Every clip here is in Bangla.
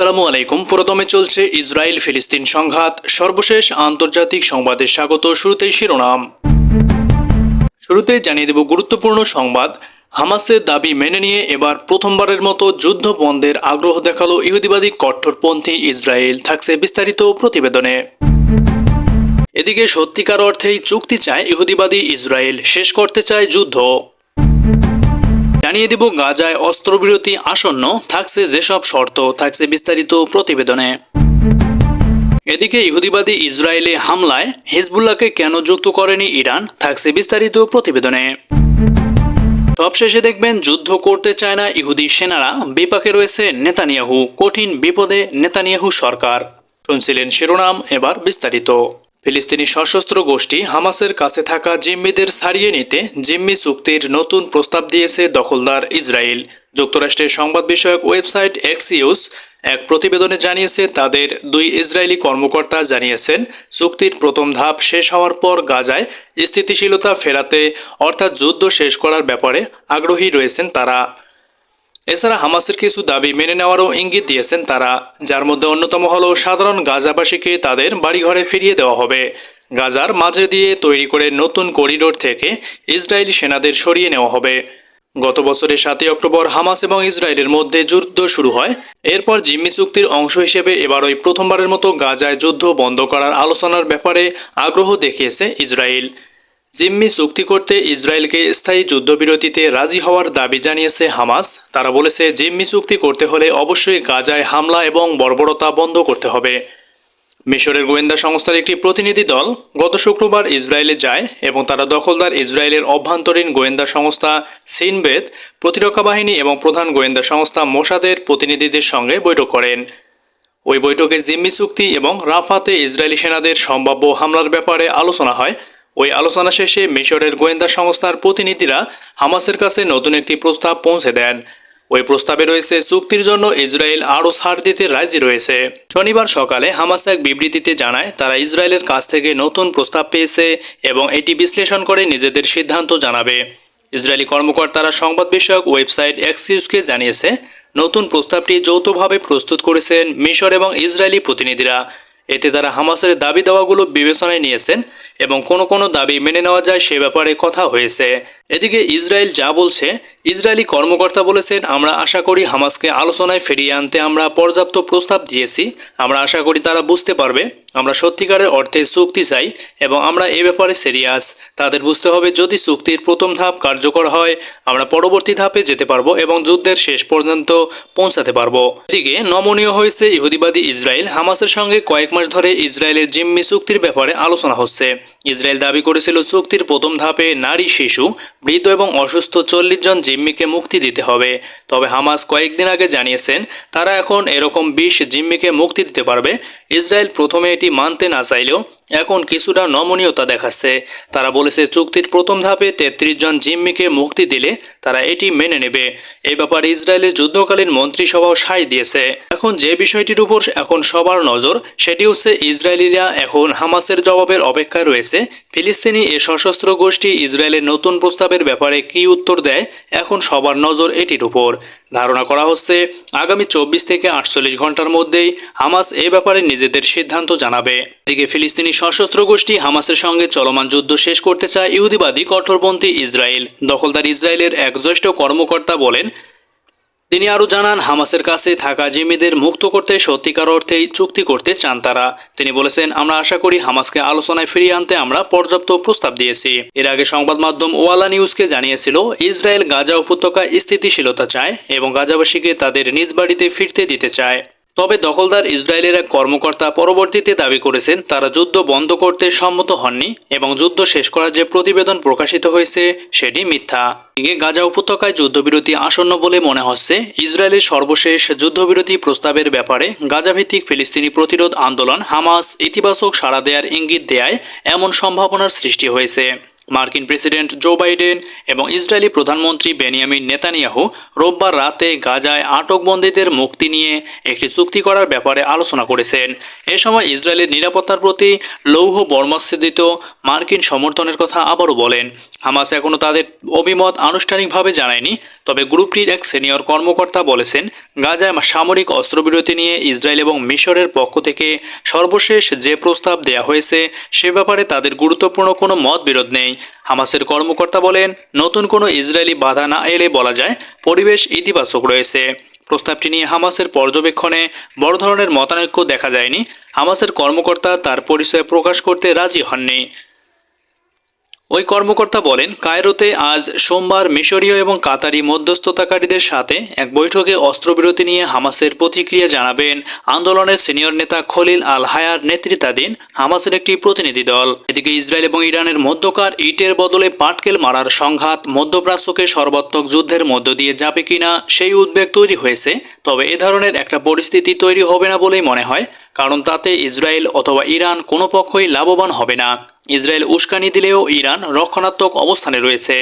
আসসালামু আলাইকুম। প্রথমে চলছে ইসরায়েল ফিলিস্তিন সংঘাত। সর্বশেষ আন্তর্জাতিক সংবাদে স্বাগত শুরুতেই শিরোনাম। শুরুতেই জানিয়ে দেব গুরুত্বপূর্ণ সংবাদ। হামাসের দাবি মেনে নিয়ে এবার প্রথমবারের মতো যুদ্ধ বন্ধের আগ্রহ দেখাল ইহুদিবাদী কট্টরপন্থী ইসরায়েল। থাকছে বিস্তারিত প্রতিবেদনে। এদিকে সত্যিকার অর্থেই চুক্তি চায় ইহুদিবাদী ইসরায়েল। শেষ করতে চায় যুদ্ধ। জানিয়ে দিব, গাজায় অস্ত্রবিরতি আসন্ন, থাকছে যেসব শর্ত, থাকছে বিস্তারিত প্রতিবেদনে। এদিকে ইহুদিবাদী ইসরায়েলে হামলায় হিজবুল্লাহকে কেন যুক্ত করেনি ইরান, থাকছে বিস্তারিত প্রতিবেদনে। সবশেষে দেখবেন, যুদ্ধ করতে চায় না ইহুদি সেনারা, বিপাকে রয়েছে নেতানিয়াহু, কঠিন বিপদে নেতানিয়াহু সরকার। শুনছিলেন শিরোনাম, এবার বিস্তারিত। ফিলিস্তিনি সশস্ত্র গোষ্ঠী হামাসের কাছে থাকা জিম্মিদের ছাড়িয়ে নিতে জিম্মি চুক্তির নতুন প্রস্তাব দিয়েছে দখলদার ইসরায়েল। যুক্তরাষ্ট্রের সংবাদ বিষয়ক ওয়েবসাইট এক্সিউস এক প্রতিবেদনে জানিয়েছে, তাদের দুই ইসরায়েলি কর্মকর্তা জানিয়েছেন, চুক্তির প্রথম ধাপ শেষ হওয়ার পর গাজায় স্থিতিশীলতা ফেরাতে অর্থাৎ যুদ্ধ শেষ করার ব্যাপারে আগ্রহী রয়েছেন তারা। এছাড়া হামাসের কিছু দাবি মেনে নেওয়ারও ইঙ্গিত দিয়েছেন তারা, যার মধ্যে অন্যতম হল সাধারণ গাজাবাসীকে তাদের বাড়িঘরে ফিরিয়ে দেওয়া হবে। গাজার মাঝে দিয়ে তৈরি করে নতুন করিডোর থেকে ইসরায়েলি সেনাদের সরিয়ে নেওয়া হবে। গত বছরের সাতই অক্টোবর হামাস এবং ইসরায়েলের মধ্যে যুদ্ধ শুরু হয়। এরপর জিম্মি চুক্তির অংশ হিসেবে এবার ওই প্রথমবারের মতো গাজায় যুদ্ধ বন্ধ করার আলোচনার ব্যাপারে আগ্রহ দেখিয়েছে ইসরায়েল। জিম্মি চুক্তি করতে ইসরায়েলকে স্থায়ী যুদ্ধবিরতিতে রাজি হওয়ার দাবি জানিয়েছে হামাস। তারা বলেছে, জিম্মি চুক্তি করতে হলে অবশ্যই গাজায় হামলা এবং বর্বরতা বন্ধ করতে হবে। মিশরের গোয়েন্দা সংস্থার একটি প্রতিনিধি দল গত শুক্রবার ইসরায়েলে যায় এবং তারা দখলদার ইসরায়েলের অভ্যন্তরীণ গোয়েন্দা সংস্থা সিনবেদ, প্রতিরক্ষা বাহিনী এবং প্রধান গোয়েন্দা সংস্থা মোসাদের প্রতিনিধিদের সঙ্গে বৈঠক করেন। ওই বৈঠকে জিম্মি চুক্তি এবং রাফাতে ইসরায়েলি সেনাদের সম্ভাব্য হামলার ব্যাপারে আলোচনা হয়। ওই আলোচনা শেষে মিশরের গোয়েন্দা সংস্থার প্রতিনিধিরা হামাসের কাছে নতুন একটি প্রস্তাব পৌঁছে দেন। ওই প্রস্তাবে রয়েছে, চুক্তির জন্য ইসরায়েল আরও ছাড় দিতে রাজি রয়েছে। শনিবার সকালে হামাস এক বিবৃতিতে জানায়, তারা ইসরায়েলের কাছ থেকে নতুন প্রস্তাব পেয়েছে এবং এটি বিশ্লেষণ করে নিজেদের সিদ্ধান্ত জানাবে। ইসরায়েলি কর্মকর্তারা সংবাদ বিষয়ক ওয়েবসাইট এক্সিউজকে জানিয়েছে, নতুন প্রস্তাবটি যৌথভাবে প্রস্তুত করেছেন মিশর এবং ইসরায়েলি প্রতিনিধিরা। এতে তারা হামাসের দাবি দেওয়াগুলো বিবেচনায় নিয়েছেন এবং কোনো কোনো দাবি মেনে নেওয়া যায় সে ব্যাপারে কথা হয়েছে। এদিকে ইসরায়েল যা বলছে, ইসরায়েলি কর্মকর্তা বলেছেন, আমরা আশা করি হামাসকে আলোচনায় ফিরিয়ে আনতে আমরা পর্যাপ্ত প্রস্তাব দিয়েছি। আমরা আশা করি তারা বুঝতে পারবে। আমরা সত্যিকারের অর্থে চুক্তি চাই এবং আমরা এ ব্যাপারে সিরিয়াস তাদের বুঝতে হবে যদি চুক্তির প্রথম ধাপ কার্যকর হয়, আমরা পরবর্তী ধাপে যেতে পারব এবং যুদ্ধের শেষ পর্যন্ত পৌঁছাতে পারব। এদিকে নমনীয় হয়েছে ইহুদিবাদী ইসরায়েল। হামাসের সঙ্গে কয়েক মাস ধরে ইসরায়েলের জিম্মি চুক্তির ব্যাপারে আলোচনা হচ্ছে। ইসরায়েল দাবি করেছিল চুক্তির প্রথম ধাপে নারী শিশু, বৃদ্ধ এবং অসুস্থ চল্লিশ জন জিম্মিকে মুক্তি দিতে হবে। তবে হামাস কয়েকদিন আগে জানিয়েছেন, তারা এখন এরকম বিশ জিম্মিকে মুক্তি দিতে পারবে। ইসরায়েল প্রথমে এটি মানতে না চাইলেও এখন কিছুটা নমনীয়তা দেখাচ্ছে। তারা বলেছে, চুক্তির প্রথম ধাপে তেত্রিশ জন জিম্মিকে মুক্তি দিলে তারা এটি মেনে নেবে। এই ব্যাপারে ইসরায়েলের যুদ্ধকালীন মন্ত্রিসভাও সায় দিয়েছে। এখন যে বিষয়টির উপর এখন সবার নজর, সেটি হচ্ছে ইসরায়েলিরা এখন হামাসের জবাবের অপেক্ষায় রয়েছে। ফিলিস্তিনি এ সশস্ত্র গোষ্ঠী ইসরায়েলের নতুন প্রস্তাবের ব্যাপারে কী উত্তর দেয়, এখন সবার নজর এটির উপর। ধারণা করা হচ্ছে আগামী চব্বিশ থেকে আটচল্লিশ ঘণ্টার মধ্যেই হামাস এ ব্যাপারে নিজেদের সিদ্ধান্ত জানাবে। এদিকে ফিলিস্তিনি সশস্ত্র গোষ্ঠী হামাসের সঙ্গে চলমান যুদ্ধ শেষ করতে চায় ইহুদিবাদী কঠোরপন্থী ইসরায়েল। দখলদার ইসরায়েলের এক জ্যেষ্ঠ কর্মকর্তা বলেন তিনি আরও জানান, হামাসের কাছে থাকা জিম্মিদের মুক্ত করতে সত্যিকার অর্থেই চুক্তি করতে চান তারা। তিনি বলেছেন, আমরা আশা করি হামাসকে আলোচনায় ফিরিয়ে আনতে আমরা পর্যাপ্ত প্রস্তাব দিয়েছি। এর আগে সংবাদ মাধ্যম ওয়ালা নিউজকে জানিয়েছিল, ইসরায়েল গাজা উপত্যকায় স্থিতিশীলতা চায় এবং গাজাবাসীকে তাদের নিজ বাড়িতে ফিরতে দিতে চায়। তবে দখলদার ইসরায়েলের এক কর্মকর্তা পরবর্তীতে দাবি করেছেন, তারা যুদ্ধ বন্ধ করতে সম্মত হননি এবং যুদ্ধ শেষ করার যে প্রতিবেদন প্রকাশিত হয়েছে, সেটি মিথ্যা। গাজা উপত্যকায় যুদ্ধবিরতি আসন্ন বলে মনে হচ্ছে, ইসরায়েলের সর্বশেষ যুদ্ধবিরতি প্রস্তাবের ব্যাপারে গাজাভিত্তিক ফিলিস্তিনি প্রতিরোধ আন্দোলন হামাস ইতিবাচক সাড়া দেয়ার ইঙ্গিত দেয়ায় এমন সম্ভাবনার সৃষ্টি হয়েছে। মার্কিন প্রেসিডেন্ট জো বাইডেন এবং ইসরায়েলি প্রধানমন্ত্রী বেনিয়ামিন নেতানিয়াহু রোববার রাতে গাজায় আটকবন্দীদের মুক্তি নিয়ে একটি চুক্তি করার ব্যাপারে আলোচনা করেছেন। এ সময় ইসরায়েলের নিরাপত্তার প্রতি লৌহ বর্মস্থিত মার্কিন সমর্থনের কথা আবারও বলেন। হামাস এখনও তাদের অভিমত আনুষ্ঠানিকভাবে জানায়নি, তবে গ্রুপটির এক সিনিয়র কর্মকর্তা বলেছেন, গাজায় সামরিক অস্ত্রবিরতি নিয়ে ইসরায়েল এবং মিশরের পক্ষ থেকে সর্বশেষ যে প্রস্তাব দেয়া হয়েছে সে ব্যাপারে তাদের গুরুত্বপূর্ণ কোনো মত বিরোধ নেই। হামাসের কর্মকর্তা বলেন, নতুন কোনো ইসরায়েলি বাধা না এলে বলা যায় পরিবেশ ইতিবাচক রয়েছে। প্রস্তাবটি নিয়ে হামাসের পর্যবেক্ষণে বড় ধরনের মতানৈক্য দেখা যায়নি। হামাসের কর্মকর্তা তার পরিচয় প্রকাশ করতে রাজি হননি। ওই কর্মকর্তা বলেন, কায়রোতে আজ সোমবার মিশরীয় এবং কাতারি মধ্যস্থতাকারীদের সাথে এক বৈঠকে অস্ত্রবিরতি নিয়ে হামাসের প্রতিক্রিয়া জানাবেন আন্দোলনের সিনিয়র নেতা খলিল আল হায়ার নেতৃত্বাধীন হামাসের একটি প্রতিনিধি দল। এদিকে ইসরায়েল এবং ইরানের মধ্যকার ইটের বদলে পাটকেল মারার সংঘাত মধ্যপ্রাচ্যকে সর্বাত্মক যুদ্ধের মধ্য দিয়ে যাবে কিনা সেই উদ্বেগ তৈরি হয়েছে, তবে এ ধরনের একটা পরিস্থিতি তৈরি হবে না বলেই মনে হয়, কারণ তাতে ইসরায়েল অথবা ইরান কোনো পক্ষই লাভবান হবে না। ইসরায়েল উস্কানি দিলেও ইরান রক্ষণাত্মক অবস্থানে রয়েছে।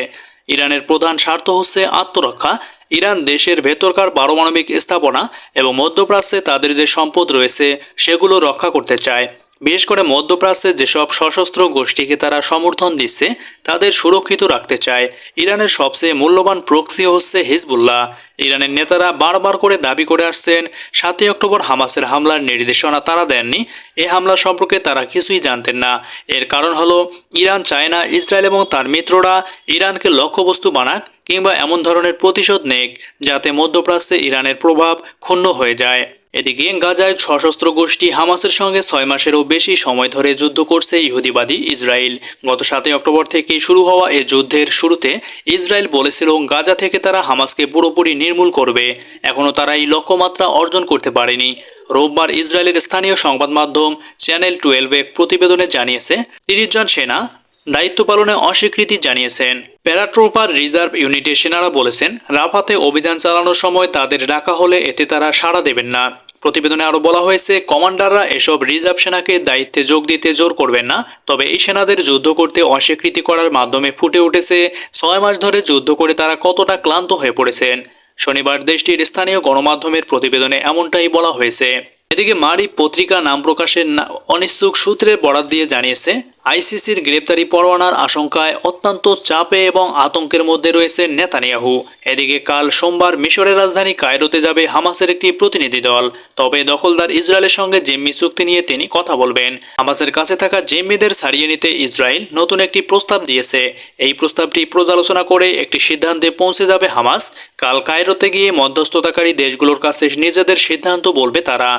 ইরানের প্রধান স্বার্থ হচ্ছে আত্মরক্ষা। ইরান দেশের ভেতরকার পারমাণবিক স্থাপনা এবং মধ্যপ্রাচ্যে তাদের যে সম্পদ রয়েছে, সেগুলো রক্ষা করতে চায়। বিশেষ করে মধ্যপ্রাচ্যে যেসব সশস্ত্র গোষ্ঠীকে তারা সমর্থন দিচ্ছে, তাদের সুরক্ষিত রাখতে চায়। ইরানের সবচেয়ে মূল্যবান প্রক্সি হচ্ছে হিজবুল্লাহ। ইরানের নেতারা বারবার করে দাবি করে আসছেন, সাতই অক্টোবর হামাসের হামলার নির্দেশনা তারা দেননি। এ হামলা সম্পর্কে তারা কিছুই জানতেন না। এর কারণ হলো, ইরান চায় না ইসরায়েল এবং তার মিত্ররা ইরানকে লক্ষ্যবস্তু বানাক কিংবা এমন ধরনের প্রতিশোধ নেক, যাতে মধ্যপ্রাচ্যে ইরানের প্রভাব ক্ষুণ্ণ হয়ে যায়। এদিকে গাজায় সশস্ত্র গোষ্ঠী হামাসের সঙ্গে ছয় মাসেরও বেশি সময় ধরে যুদ্ধ করছে ইহুদিবাদী ইসরায়েল। গত সাতই অক্টোবর থেকে শুরু হওয়া এ যুদ্ধের শুরুতে ইসরায়েল বলেছিল, গাজা থেকে তারা হামাসকে পুরোপুরি নির্মূল করবে। এখনও তারা এই লক্ষ্যমাত্রা অর্জন করতে পারেনি। রোববার ইসরায়েলের স্থানীয় সংবাদ মাধ্যম চ্যানেল টুয়েলভে প্রতিবেদনে জানিয়েছে, তিরিশ জন সেনা দায়িত্ব পালনে অস্বীকৃতি জানিয়েছেন। প্যারাট্রুপার রিজার্ভ ইউনিটের সেনারা বলেছেন, রাফাতে অভিযান চালানোর সময় তাদের ডাকা হলে এতে তারা সাড়া দেবেন না। প্রতিবেদনে আরও বলা হয়েছে, কমান্ডাররা এসব রিজার্ভ সেনাকে দায়িত্বে যোগ দিতে জোর করবেন না। তবে এই সেনাদের যুদ্ধ করতে অস্বীকৃতি করার মাধ্যমে ফুটে উঠেছে, ছয় মাস ধরে যুদ্ধ করে তারা কতটা ক্লান্ত হয়ে পড়েছেন। শনিবার দেশটির স্থানীয় গণমাধ্যমের প্রতিবেদনে এমনটাই বলা হয়েছে। এদিকে মারি পত্রিকা নাম প্রকাশের অনিচ্ছুক সূত্রে বরাত দিয়ে জানিয়েছে, আইসিসির গ্রেপ্তারি পরোয়ানার আশঙ্কায় অত্যন্ত চাপে এবং আতঙ্কের মধ্যে রয়েছে নেতানিয়াহু। এদিকে কাল সোমবার মিশরের রাজধানী কায়রোতে যাবে হামাসের একটি প্রতিনিধি দল। তবে দখলদার ইসরায়েলের সঙ্গে জিম্মি চুক্তি নিয়ে তিনি কথা বলবেন। হামাসের কাছে থাকা জিম্মিদের ছাড়িয়ে নিতে ইসরায়েল নতুন একটি প্রস্তাব দিয়েছে। এই প্রস্তাবটি পর্যালোচনা করে একটি সিদ্ধান্তে পৌঁছে যাবে হামাস। কাল কায়রোতে গিয়ে মধ্যস্থতাকারী দেশগুলোর কাছে নিজেদের সিদ্ধান্ত বলবে তারা।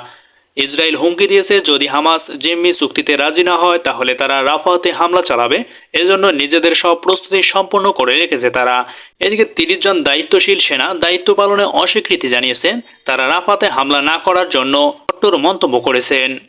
ইসরায়েল হুমকি দিয়েছে, যদি হামাস জিম্মি চুক্তিতে রাজি না হয়, তাহলে তারা রাফাতে হামলা চালাবে। এজন্য নিজেদের সব প্রস্তুতি সম্পন্ন করে রেখেছে তারা। এদিকে তিরিশ জন দায়িত্বশীল সেনা দায়িত্ব পালনে অস্বীকৃতি জানিয়েছেন। তারা রাফাতে হামলা না করার জন্য কট্টর মন্তব্য করেছেন।